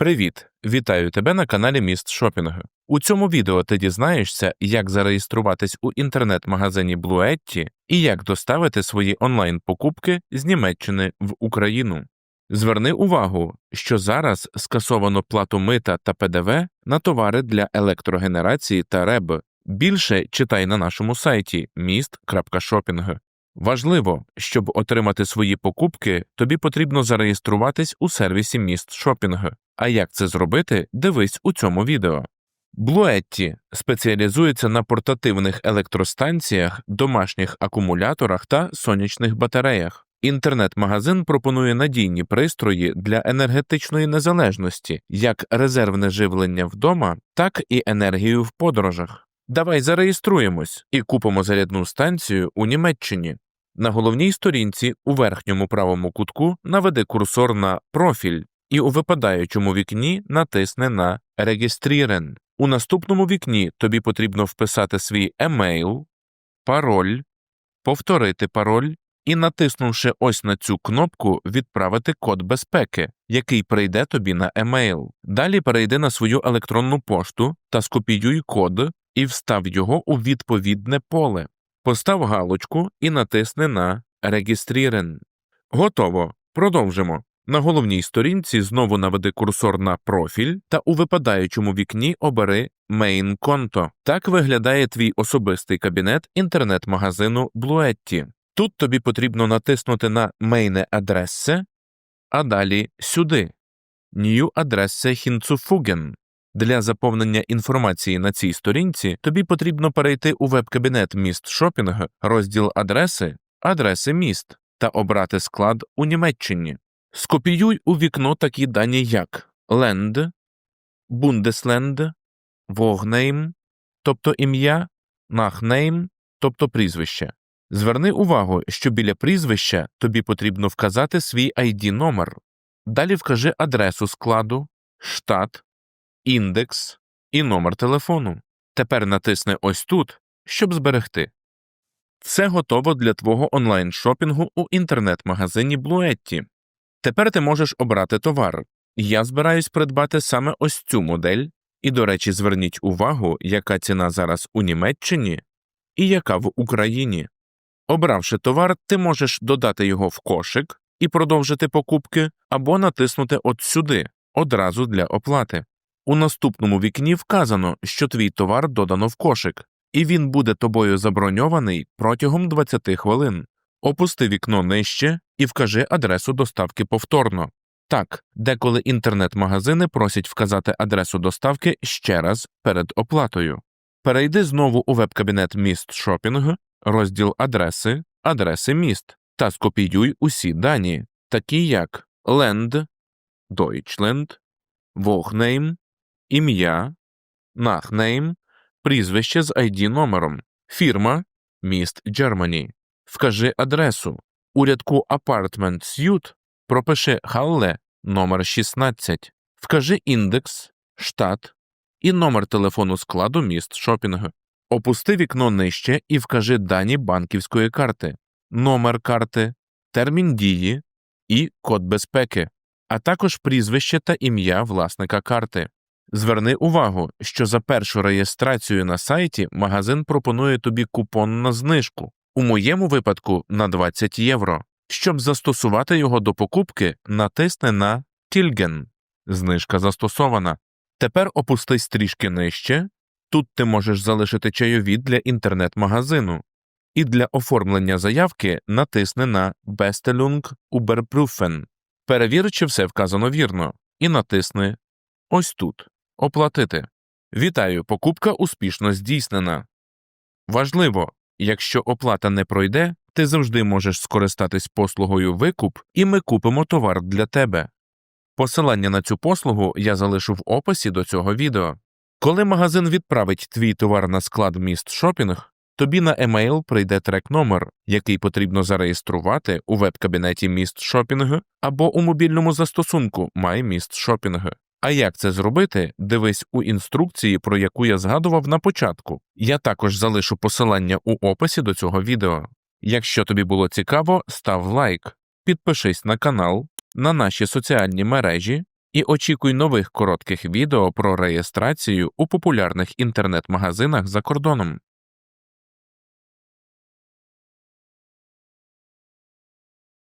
Привіт! Вітаю тебе на каналі Міст Шопінг. У цьому відео ти дізнаєшся, як зареєструватись у інтернет-магазині Bluetti і як доставити свої онлайн-покупки з Німеччини в Україну. Зверни увагу, що зараз скасовано плату мита та ПДВ на товари для електрогенерації та РЕБ. Більше читай на нашому сайті mist.shopping. Важливо, щоб отримати свої покупки, тобі потрібно зареєструватись у сервісі Міст Шопінг. А як це зробити, дивись у цьому відео. Bluetti спеціалізується на портативних електростанціях, домашніх акумуляторах та сонячних батареях. Інтернет-магазин пропонує надійні пристрої для енергетичної незалежності, як резервне живлення вдома, так і енергію в подорожах. Давай зареєструємось і купимо зарядну станцію у Німеччині. На головній сторінці у верхньому правому кутку наведи курсор на профіль і у випадаючому вікні натисни на Регістрірен. У наступному вікні тобі потрібно вписати свій емейл, пароль, повторити пароль і, натиснувши ось на цю кнопку, відправити код безпеки, який прийде тобі на емейл. Далі перейди на свою електронну пошту та скопіюй код і встав його у відповідне поле. Постав галочку і натисни на Регістрірен. Готово. Продовжимо. На головній сторінці знову наведи курсор на профіль та у випадаючому вікні обери Main конто. Так виглядає твій особистий кабінет інтернет-магазину Bluetti. Тут тобі потрібно натиснути на Meine Adresse, а далі сюди New Adresse hinzufügen. Для заповнення інформації на цій сторінці тобі потрібно перейти у веб-кабінет міст шопінг, розділ адреси, адреси міст та обрати склад у Німеччині. Скопіюй у вікно такі дані, як Land, Bundesland, Wohnheim, тобто ім'я, Nachname, тобто прізвище. Зверни увагу, що біля прізвища тобі потрібно вказати свій ID номер. Далі вкажи адресу складу, штат, індекс і номер телефону. Тепер натисни ось тут, щоб зберегти. Все готово для твого онлайн-шопінгу у інтернет-магазині Bluetti. Тепер ти можеш обрати товар. Я збираюсь придбати саме ось цю модель, і, до речі, зверніть увагу, яка ціна зараз у Німеччині і яка в Україні. Обравши товар, ти можеш додати його в кошик і продовжити покупки, або натиснути от сюди одразу для оплати. У наступному вікні вказано, що твій товар додано в кошик, і він буде тобою заброньований протягом 20 хвилин. Опусти вікно нижче і вкажи адресу доставки повторно. Так, деколи інтернет-магазини просять вказати адресу доставки ще раз перед оплатою. Перейди знову у веб-кабінет міст шопінг, розділ адреси, адреси міст та скопіюй усі дані, такі як Land, Deutschland, Wohnheim, ім'я, Nachname, прізвище з ID номером, фірма, міст Germany. Вкажи адресу. У рядку Apartment Suite пропиши Халле номер 16, вкажи індекс, штат і номер телефону складу міст шопінг. Опусти вікно нижче і вкажи дані банківської карти, номер карти, термін дії і код безпеки, а також прізвище та ім'я власника карти. Зверни увагу, що за першу реєстрацію на сайті магазин пропонує тобі купон на знижку, у моєму випадку на 20 євро. Щоб застосувати його до покупки, натисни на Тільген. Знижка застосована. Тепер опустись трішки нижче. Тут ти можеш залишити чайові для інтернет-магазину. І для оформлення заявки натисни на Bestellung Überprüfen. Перевір, чи все вказано вірно, і натисни ось тут Оплатити. Вітаю, покупка успішно здійснена. Важливо, якщо оплата не пройде, ти завжди можеш скористатись послугою викуп, і ми купимо товар для тебе. Посилання на цю послугу я залишу в описі до цього відео. Коли магазин відправить твій товар на склад міст шопінг, тобі на емейл прийде трек номер, який потрібно зареєструвати у веб-кабінеті міст шопінг або у мобільному застосунку MyMistShopping. А як це зробити, дивись у інструкції, про яку я згадував на початку. Я також залишу посилання у описі до цього відео. Якщо тобі було цікаво, став лайк, підпишись на канал, на наші соціальні мережі І очікуй нових коротких відео про реєстрацію у популярних інтернет-магазинах за кордоном.